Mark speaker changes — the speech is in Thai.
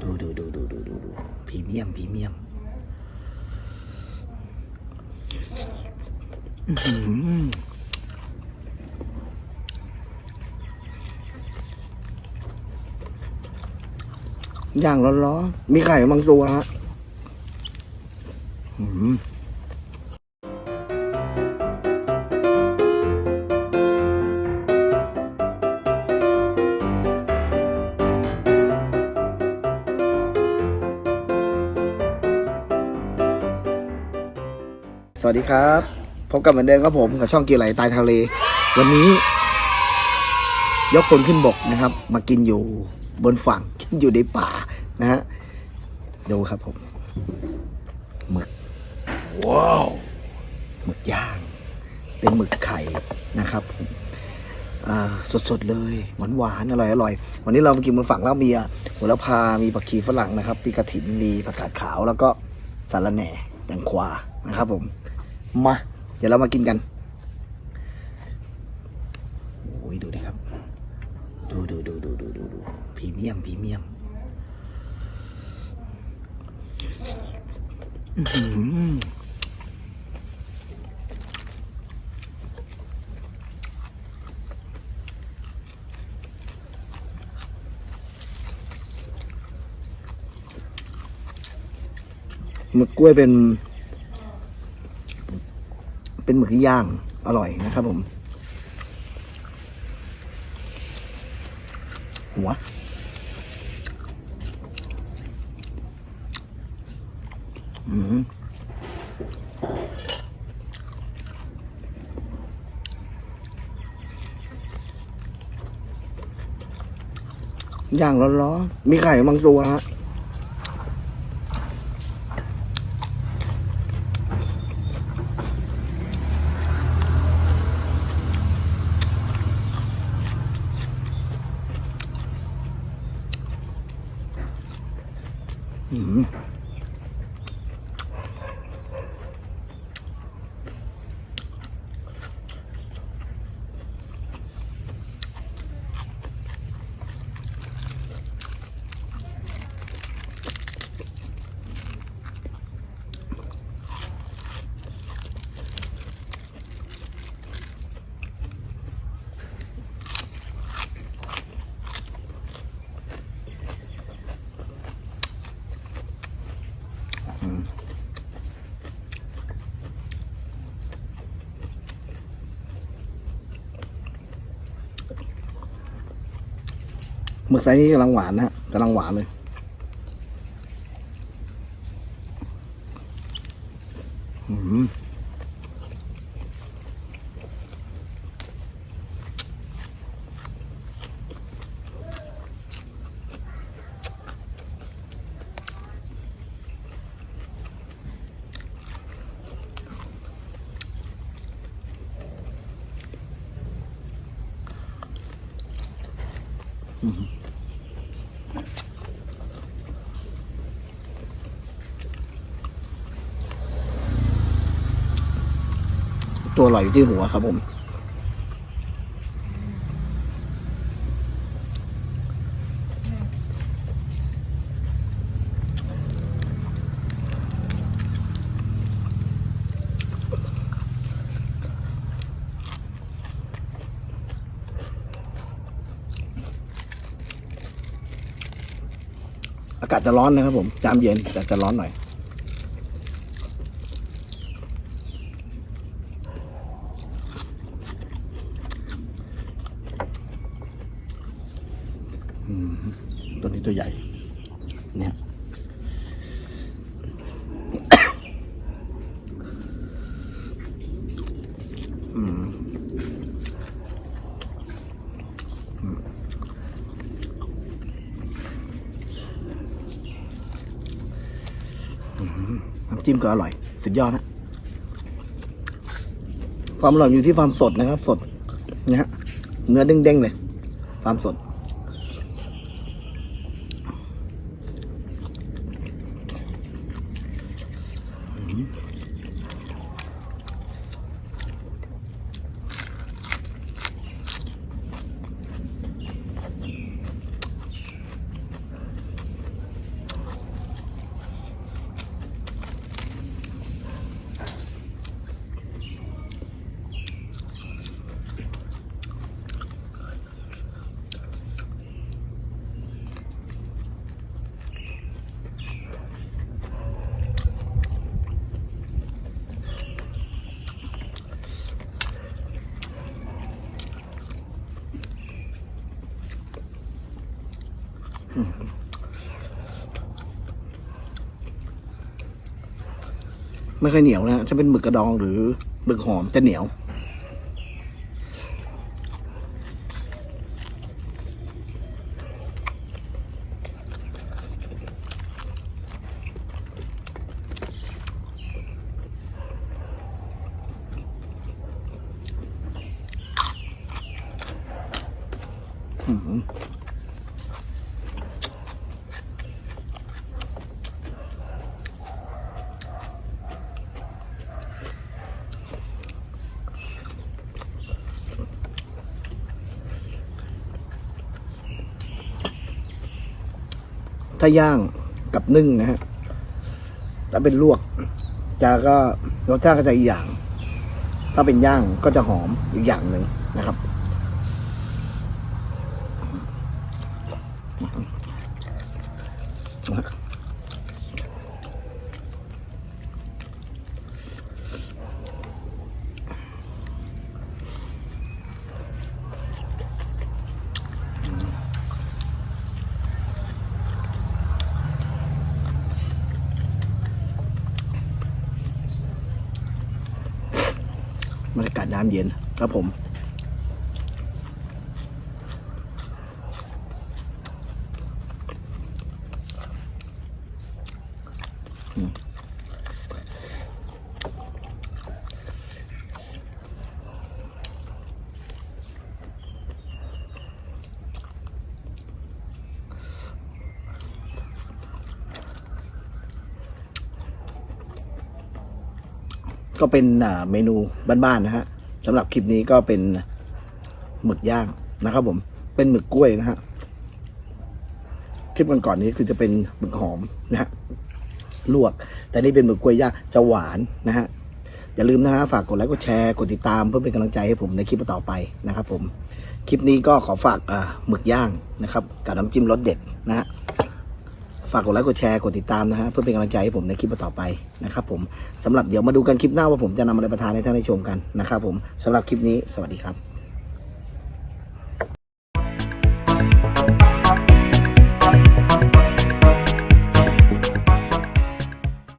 Speaker 1: ดูดูดูดูดูดูดูพรีเมียมพรีเมียมอย่างร้อนๆมีไข่บางตัวฮะอืม สวัสดีครับพบกับเหมือนเดิมครับผมกับช่องเกียวไหลตายทะเล วันนี้ ยกคนขึ้นบกนะครับ มากินอยู่บนฝั่งกินอยู่ในป่านะฮะดูครับผมหมึกว้าวหมึกย่าง เป็นหมึกไข่นะครับผมอ่าสดๆเลยหวานหวานๆอร่อยอร่อยวันนี้เรามากินบนฝั่งแล้วมีอะหัวละพามีผักชีฝรั่งนะครับมีกระถินมีผักกาดขาวแล้วก็สาระแหน่ แตงควานะครับผมมาเดี๋ยวเรามากินกันโอ้ยดูดิครับ ดูดูดูดูดูดูดูพรีเมียมพรีเมียมอื้อ หมึกกล้วยเป็น เป็นหมึกที่ย่างอร่อยนะครับผม หัวอืมย่างร้อนๆ มีไข่บางตัวฮะ อื หมึกไซส์นี้กำลังหวานนะฮะกำลังหวานเลย อืม ตัวอร่อยอยู่ที่หัวครับผม อากาศจะร้อนนะครับผมจามเย็นแต่จะร้อนหน่อย ตัวนี้ตัวใหญ่ เนี่ย อืมอืมอืม น้ำจิ้มก็อร่อย สุดยอดนะความอร่อยอยู่ที่ความสดนะครับ สดนะฮะเนื้อเด้งๆเลย ความสด ไม่ค่อยเหนียวนะจะเป็นหมึกกระดองหรือหมึกหอมจะเหนียว Mm-hmm. ถ้าย่างกับนึ่งนะฮะถ้าเป็นลวกจะก็รสชาติก็จะอีกอย่าง ถ้าเป็นย่างก็จะหอมอีกอย่างหนึ่งนะครับ บรรยากาศน้ำเย็นครับผม ก็เป็นเมนูบ้านๆนะฮะสำหรับคลิปนี้ก็เป็นหมึกย่างนะครับ ผม เป็นหมึกกล้วยนะฮะคลิปก่อนๆนี้คือจะเป็นหมึกหอมนะฮะลวก แต่นี่เป็นหมึกกล้วยย่างจะหวานนะฮะอย่าลืมนะฮะฝากกดไลค์กดแชร์กดติดตามเพื่อเป็นกำลังใจให้ผมในคลิปต่อไปนะครับ ผม คลิปนี้ก็ขอฝากหมึกย่างนะครับ กับน้ำจิ้มรสเด็ดนะฮะ ฝากกดไลค์กดแชร์กดติดตามนะฮะเพื่อเป็นกำลังใจให้ผมในคลิปต่อไปนะครับผมสำหรับเดี๋ยวมาดูกันคลิปหน้าว่าผมจะนำอะไรประทานให้ท่านได้ชมกันนะครับผมสำหรับคลิปนี้สวัสดีครับ